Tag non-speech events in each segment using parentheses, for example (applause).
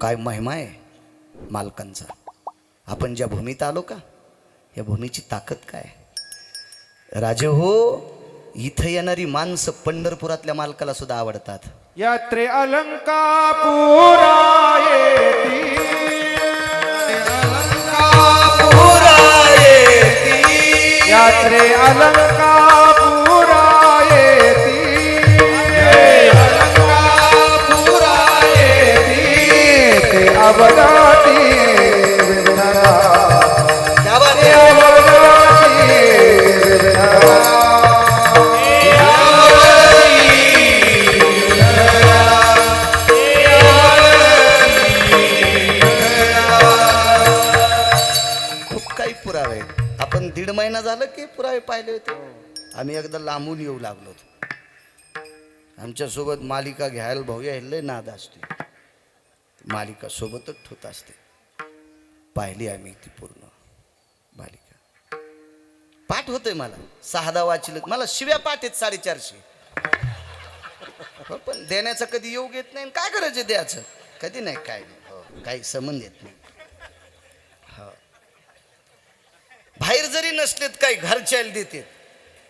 काय महिमा आहे मालकांचा? आपण ज्या भूमीत आलो का? या भूमीची ताकद काय? राजे हो इथं येणारी माणसं पंढरपुरातल्या मालकाला सुद्धा आवडतात. यात्रे अलंकापुरा येती यात्रे अलंकापुरा दीड महिना झालं की पुरावे पाहिले होते. आम्ही एकदा लांबून येऊ लागलो होतो. आमच्यासोबत मालिका घ्यायला भाऊ यायला नाद असते. मालिका सोबतच ठेवत असते. पाहिली आम्ही ती पूर्ण मालिका. पाठ होते मला. सहादा वाचलं. मला शिव्या पाठ आहेत साडेचारशे. हो, पण देण्याचं कधी योग येत नाही आणि काय करायचं द्यायचं? कधी नाही काय नाही. हो काही संबंध येत नाही हो बाहेर जरी नसलेत काही घरच्याला देते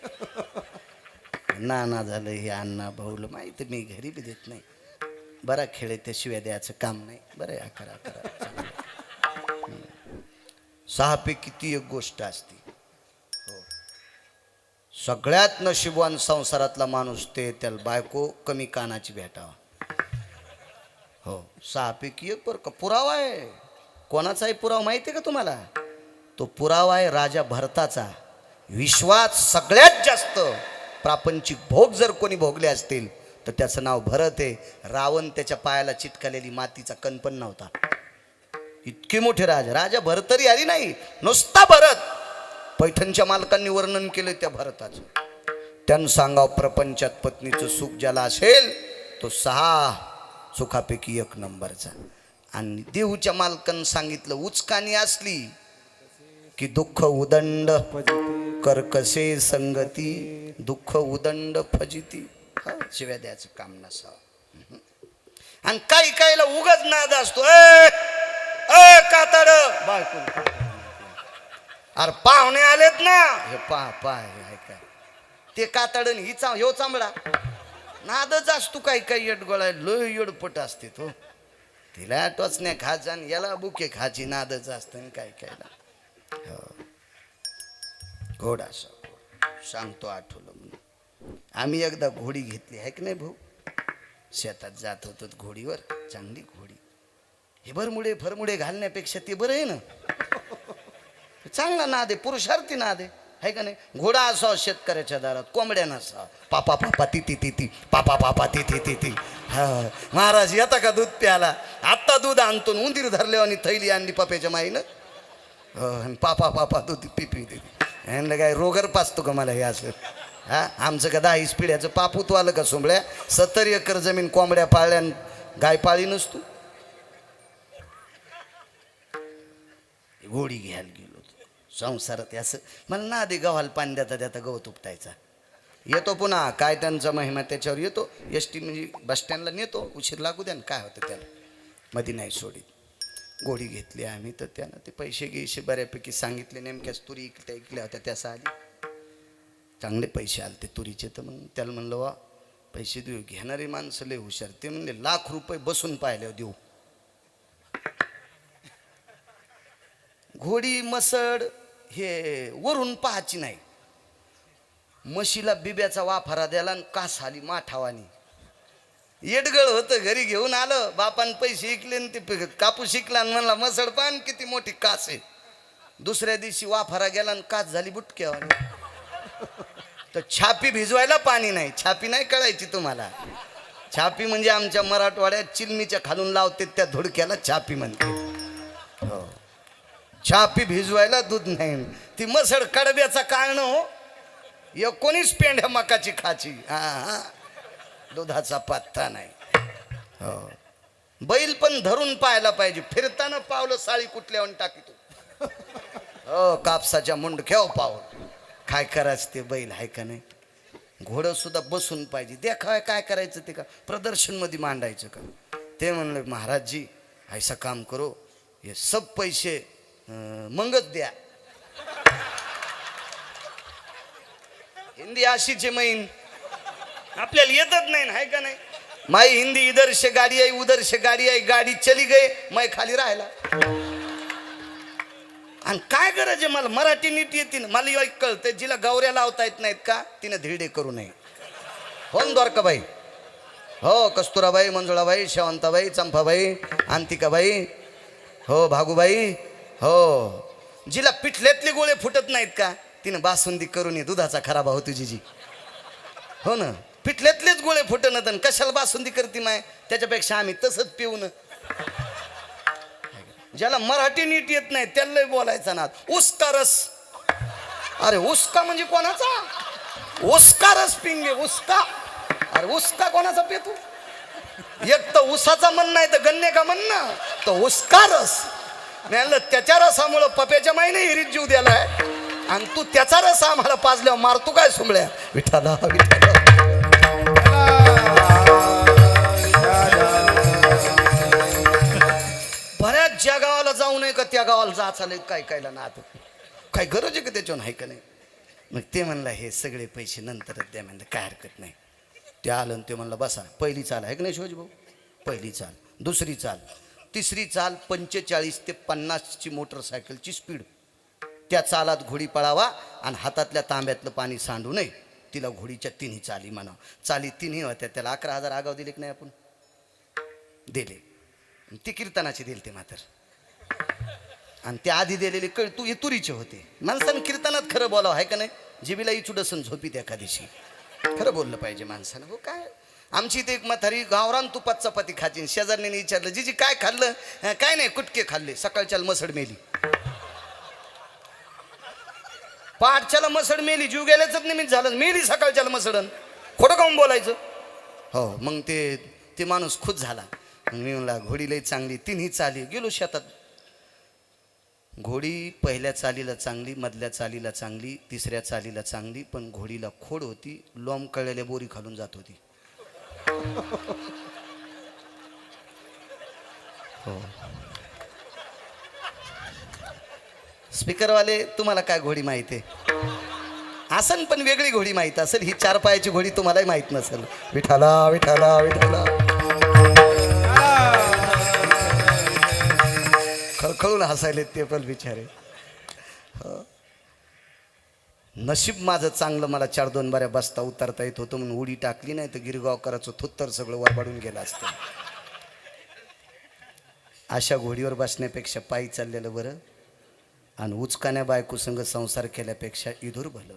(laughs) नाना झालं हे अण्णा भाऊला माहिती मी घरी बी देत नाही. बरा खेळ आहे, त्याशिवाय द्यायचं काम नाही. बरं आहे, करा करा सहापैकी ती एक गोष्ट असते. हो. सगळ्यात नशिबवान संसारातला माणूस ते त्याला बायको कमी कानाची भेटावा. हो. सहापैकी एक बरं का पुरावा आहे. कोणाचाही पुरावा माहिती आहे का तुम्हाला? तो पुरावा आहे राजा भरताचा. विश्वात सगळ्यात जास्त प्रापंचिक भोग जर कोणी भोगले असतील तर त्याचं नाव भरत आहे. रावण त्याच्या पायाला चिटकलेली मातीचा कण पण नव्हता. इतके मोठे राजा. राजा भरतरी आली नाही. नुसता भरत. पैठणच्या मालकांनी वर्णन केलं त्या भरताचं. त्यानं सांगाव प्रपंचात पत्नीचं सुख ज्याला असेल तो सहा सुखापैकी एक नंबरचा. आणि देऊच्या मालकानं सांगितलं उचकानी असली की दुःख उदंड. कर्कसे संगती दुःख उदंड फजिती. शिव्या द्यायचं काम नसावं. आणि काही काहीला उगाच नाद असतो. ए कातड. बायको अरे पाहुणे आलेत ना. हे पा पा काय ऐका. ते कातड ही चा ह्यो चांबडा. नादच असतो काही काही येडगोळा लय येडपट असते तो. तिला टोचण्या खायचं आणि याला बुके खाची नादच असतं आणि काय कायला हो. घोडा सांगतो आठवलं म्हणून. आम्ही एकदा घोडी घेतली आहे की नाही भाऊ? शेतात जात होतो घोडीवर चांगली घोडी. हे भरमुडे भरमुडे घालण्यापेक्षा ते बरं आहे ना? चांगला नाद आहे पुरुषार्थी नाद आहे आहे का नाही? घोडा असावा शेतकऱ्याच्या दारात कोंबड्या नसावा पापा पापा ती ती ती ती. पापा पापा ती ती ती ती. हा. महाराज येता का दूध प्याला आत्ता दूध आणतो उंदीर धरले आणि थैली आणली पाप्याच्या माईनं. हो, आणि पापा तो ती पिपी देते म्हणलं काय रोगर पाचतो का मला हे असं? हा? आमचं का दहा पिढ्याचं पापूत आलं का सोंबळ्या सत्तर एकर जमीन कोंबड्या पाळल्या गाय पाळी नसतो. घोडी घ्यायला गेलो संसारात असं. मला ना दे गव्हाला पाणी देता देता गवत उपटायचा. येतो पुन्हा. काय त्यांचा महिमा त्याच्यावर येतो. एस टी म्हणजे बस स्टँडला नेतो. उशीर लागू द्या ना काय होतं त्याला? मध्ये नाही सोडित. गोळी घेतली आम्ही तर त्यानं ते पैसे गिशे बऱ्यापैकी सांगितले नेमक्याच तुरी इकल्या इकल्या होत्या त्याचा आली चांगले पैसे आले ते तुरीचे तर मग त्याला म्हणलं वा पैसे देऊ घेणारी माणसं लय हुशार ते म्हणले लाख रुपये बसून पाहिले देऊ. घोडी मसड हे वरून पाहायची नाही. म्हशीला बिब्याचा वाफारा द्याला आणि कास आली माठावानी. येडगळ होतं घरी घेऊन आलं बापान पैसे इकले आणि ते कापूस शिकला आणि म्हणला मसड पान किती मोठी कास आहे. दुसऱ्या दिवशी वाफारा गेला आणि कास झाली बुटक्यावर. तर छापी भिजवायला पाणी नाही छापी नाही कळायची तुम्हाला. छापी म्हणजे आमच्या मराठवाड्यात चिलमीच्या खालून लावते त्या धुडक्याला छापी म्हणते हो. छापी भिजवायला दूध नाही. ती मसड कडब्याचा कारण हो. एकोणीस पेंढ्या मकाची खाची. हा हा. दुधाचा पत्ता नाही. हो. बैल पण धरून पाहायला पाहिजे. फिरताना पावलं साळी कुठल्यावर टाकीतो हो कापसाच्या मुंडक्याव पावलं. काय करायचं ते बैल आहे का नाही? घोडं सुद्धा बसून पाहिजे. देखाय काय करायचं ते का? प्रदर्शनमध्ये मांडायचं का? ते म्हणलं महाराजजी ऐसा काम करो. हे सब पैसे अं, मंगत द्या. हिंदी अशीच मैन. आपल्याला येतच नाही ना आहे का नाही? माई हिंदी इधर से गाडी आई उधर से गाडी आई गाडी चली गई मै खाली राहिला. आणि काय करायचे मला? मराठी नीट येते ना. मला कळतंय जिला गौऱ्या लावता येत नाहीत का तिनं धिरडे करू नये. हो ना द्वारकाबाई? हो कस्तुराबाई मंजुळाबाई शेवंताबाई चंपाबाई अंतिकाबाई हो भागूबाई हो. जिला पिठल्यातले गोळे फुटत नाहीत का तिनं बासुंदी करून ये दुधाचा खराब हो तुझी जी. हो ना. पिठल्यातलेच गोळे फुटणं तर कशाला बासुंदी करते माय? त्याच्यापेक्षा आम्ही तसंच पिऊन. ज्याला मराठी नीट येत नाही त्याला लय बोलायचा ना उसका रस अरे उसका म्हणजे कोणाचा? उसका रस पिंगे उसका. अरे उसका कोणाचा पेतू? एक तर उसाचा म्हण नाही तर गन्ने का म्हण ना? तर उसका रस नाही त्याच्या रसामुळं पप्याच्या माईने हिरीत जीव द्यालाय आणि तू त्याचा रस आम्हाला पाजल्यावर मारतो काय सुमळ्या विठाला विठाला ज्या गावाला जाऊ नये का त्या गावाला जा चालेल काय कायला ना आता काय गरज आहे का त्याच्यावर? आहे का नाही? मग ते म्हणलं हे सगळे पैसे नंतरच द्या. म्हणलं काय हरकत नाही. ते आलं आणि ते म्हणलं बसा पहिली चाल आहे का नाही शिवाजी भाऊ? पहिली चाल. दुसरी चाल. तिसरी चाल पंचेचाळीस ते पन्नासची मोटरसायकलची स्पीड. त्या चालात घोडी पळावा आणि हातातल्या तांब्यातलं पाणी सांडू नये. तिला घोडीच्या तिन्ही चाली म्हणा चाली तिन्ही होत्या त्याला अकरा हजार आगाव दिले की नाही आपण? दिले. ती कीर्तनाची दिली ते मात्र. आणि ते आधी दिलेले कळ तू तुरीचे होते. माणसानं कीर्तनात खरं बोलावं आहे का नाही? जिबीला इचुडसन झोपीत एका दिवशी खरं बोललं पाहिजे माणसानं हो काय? आमची इथे एक म्हातारी गावरान तुपात चपाती खाची शेजारने विचारलं जिजी काय खाल्लं? काय नाही कुटके खाल्ले. सकाळच्याला मसड मेली. पाठच्याला मसड मेली जीव गेल्याच निमित्त झालं. मेली सकाळच्याला मसडन. खोटं काऊन बोलायचं? हो मग ते ते माणूस खुश झाला. मी म्हणला घोडी लई चांगली तिन्ही चाली. गेलो शेतात. घोडी पहिल्या चालीला चांगली मधल्या चालीला चांगली तिसऱ्या चालीला चांगली पण घोडीला खोड होती लोम कळलेल्या बोरी खालून जात होती. हो. स्पीकरवाले तुम्हाला काय घोडी माहिती आहे? असन पण वेगळी घोडी माहीत असेल. ही चार पायाची घोडी तुम्हालाही माहीत नसेल. विठाला विठाला विठाला खळखळून हसायले ते पण बिचारे. हो. नशीब माझं चांगलं मला चार दोन बाऱ्या बसता उतरता येत होतं म्हणून उडी टाकली नाही तर गिरगावकराचं थुत्तर सगळं वरबाडून गेलं असतं. अशा घोडीवर बसण्यापेक्षा पायी चाललेलं बरं आणि उचकाण्या बायकोसंग संसार केल्यापेक्षा इधूर भलं.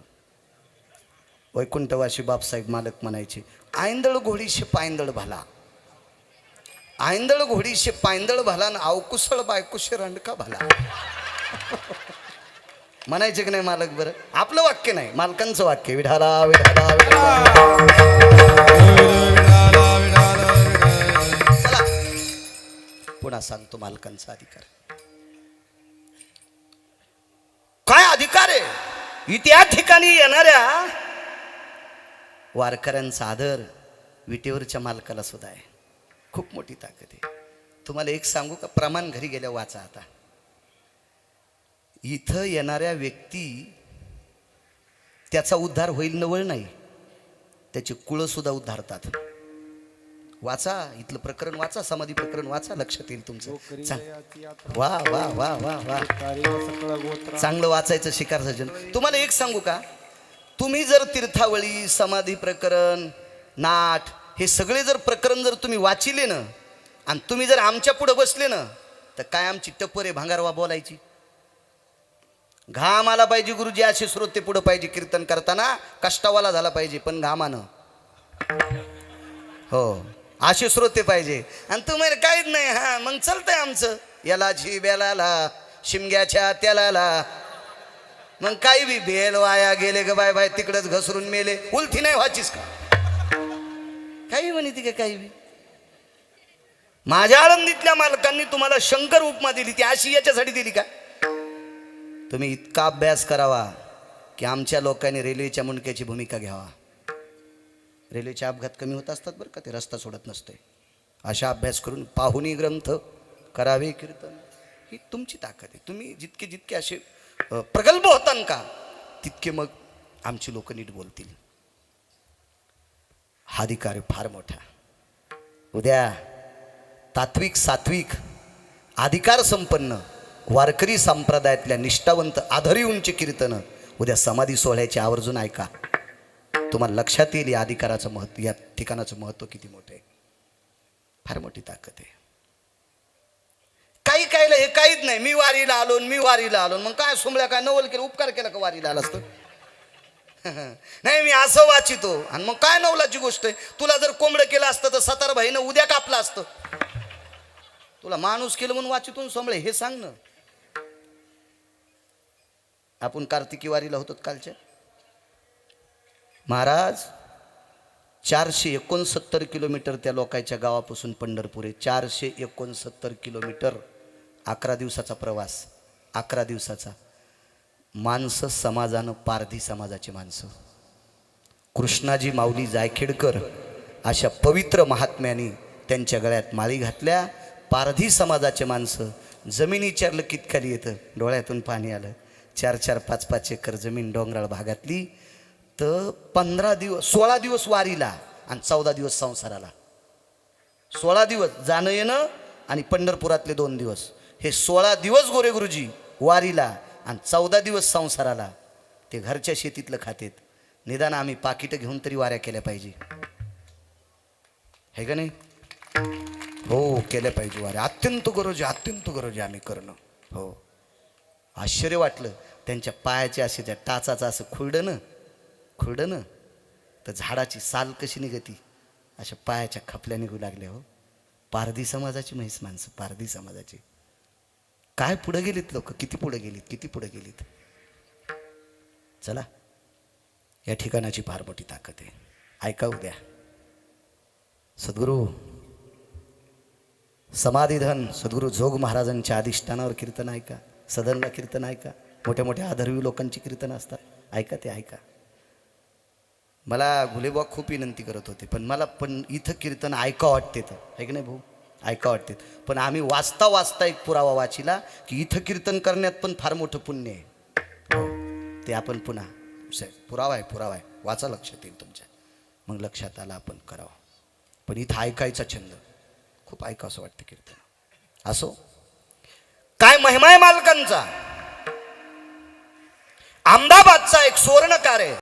वैकुंठवाशी बापसाहेब मालक म्हणायचे आयंदळ घोडीशी पायंदळ भला. आयंदळ घोडीशे पायंदळ भला ना अवकुसळ बायकुशी रंडका भला. म्हणायचे की नाही मालक बरं? आपलं वाक्य नाही मालकांचं वाक्य विढाला विढाला विढाला. चला. पुन्हा सांगतो मालकांचा अधिकार. काय अधिकार आहे? त्या ठिकाणी येणाऱ्या वारकऱ्यांचा आदर विटेवरच्या मालकाला सुद्धा आहे. खूप मोठी ताकद आहे. तुम्हाला एक सांगू का? प्रमाण घरी गेल्या वाचा आता. इथं येणाऱ्या व्यक्ती त्याचा उद्धार होईल नवळ नाही. त्याची कुळं सुद्धा उद्धारतात. वाचा इथलं प्रकरण वाचा समाधी प्रकरण वाचा लक्षात येईल तुमचं. चांग- वा वा वा वा वा. चांगलं वाचायचं शिकार सज्जन. तुम्हाला एक सांगू का? तुम्ही जर तीर्थावळी समाधी प्रकरण नाट हे सगळे जर प्रकरण जर तुम्ही वाचिले ना आणि तुम्ही जर आमच्या पुढं बसले ना तर काय आमची टप्परे भांगारवा बोलायची? घाम आला पाहिजे गुरुजी असे श्रोते पुढं पाहिजे कीर्तन करताना कष्टावाला झाला पाहिजे पण घामानं. हो असे श्रोते पाहिजे. आणि तुम्हाला काहीच नाही हा मग चलतंय आमचं. याला झिब्याला शिमग्याच्या त्याला मग काही बी भेल वाया गेले ग बाय बाय तिकडच घसरून मेले. उलथी नाही व्हायचीच का? काही म्हणे ती का काही बी? माझ्या आळंदीतल्या मालकांनी तुम्हाला शंकर उपमा दिली ती अशी याच्यासाठी दिली का? तुम्ही इतका अभ्यास करावा की आमच्या लोकांनी रेल्वेच्या मुंडक्याची भूमिका घ्यावा. रेल्वेचे अपघात कमी होत असतात बरं का ते रस्ता सोडत नसते अशा अभ्यास करून पाहुणी ग्रंथ करावे कीर्तन ही तुमची ताकद आहे. तुम्ही जितके जितके असे प्रगल्भ होतान का तितके मग आमची लोक नीट बोलतील. हा अधिकार फार मोठा उद्या तात्विक सात्विक अधिकार संपन्न वारकरी संप्रदायातल्या निष्ठावंत आधारी उंची कीर्तनं उद्या समाधी सोहळ्याची आवर्जून ऐका. तुम्हाला लक्षात येईल या अधिकाराचं महत्त्व या ठिकाणाचं महत्त्व किती मोठं आहे. फार मोठी ताकद आहे. काही काहीला हे काहीच नाही. मी वारीला आलो मी वारीला आलो. मग काय सुमल्या काय नवल केलं उपकार केला का वारीला आला असतं (laughs) नाही मी असं वाचितो. आणि मग काय नवलाची गोष्ट आहे? तुला जर कोंबडं केलं असतं तर सतार भाईनं उद्या कापलं असतं. तुला माणूस केलं म्हणून वाचितून सोमळे हे सांग ना. आपण कार्तिकी वारीला होतो कालच्या? महाराज चारशे एकोणसत्तर किलोमीटर त्या लोकांच्या गावापासून पंढरपूर आहे. चारशे एकोणसत्तर किलोमीटर अकरा दिवसाचा प्रवास अकरा दिवसाचा. माणसं समाजानं पारधी समाजाची माणसं. कृष्णाजी माऊली जायखेडकर अशा पवित्र महात्म्यांनी त्यांच्या गळ्यात माळी घातल्या. पारधी समाजाचे माणसं जमीन विचारलं कितखाली येतं. डोळ्यातून पाणी आलं. चार चार पाच पाच एकर जमीन डोंगराळ भागातली. तर पंधरा दिवस सोळा दिवस वारीला आणि चौदा दिवस संसाराला. सोळा दिवस जाणं येणं आणि पंढरपुरातले दोन दिवस. हे सोळा दिवस गोरे गुरुजी वारीला आणि चौदा दिवस संसाराला ते घरच्या शेतीतलं खातेत निदान आम्ही पाकिटं घेऊन तरी वाऱ्या केल्या पाहिजे. हे का नाही? हो केल्या पाहिजे वाऱ्या. अत्यंत गरज आहे अत्यंत गरज आहे आम्ही करणं. हो. आश्चर्य वाटलं. त्यांच्या पायाच्या असे त्या टाचाचं असं खुरडणं खुरडणं. तर झाडाची साल कशी निघती? अशा पायाच्या खपल्या निघू लागल्या हो. पारधी समाजाची म्हैस माणसं पारधी समाजाची. काय पुढे गेलीत लोक? किती पुढे गेलीत? किती पुढे गेलीत? चला. या ठिकाणाची फार मोठी ताकद आहे. ऐका उद्या. सद्गुरू समाधीधन सद्गुरू जोग महाराजांच्या अधिष्ठानावर कीर्तन ऐका. सदनला कीर्तन ऐका. मोठ्या मोठ्या आदरवी लोकांची कीर्तन असतात. ऐका ते ऐका. मला गुलेबा खूप विनंती करत होते पण मला पण इथं कीर्तन ऐका वाटते तर. आहे की नाही भाऊ? ऐका वाटते. पण आम्ही वाचता वाचता एक पुरावा वाचिला की इथं कीर्तन करण्यात पण फार मोठं पुण्य आहे. हो ते आपण पुन्हा पुरावा आहे पुरावा आहे. वाचा लक्षात येईल तुमच्या. मग लक्षात आला आपण करावा. पण इथं ऐकायचा छंद. खूप ऐका असं वाटतं कीर्तन असो? काय महिमा आहे मालकांचा? अहमदाबादचा एक सुवर्णकार आहे.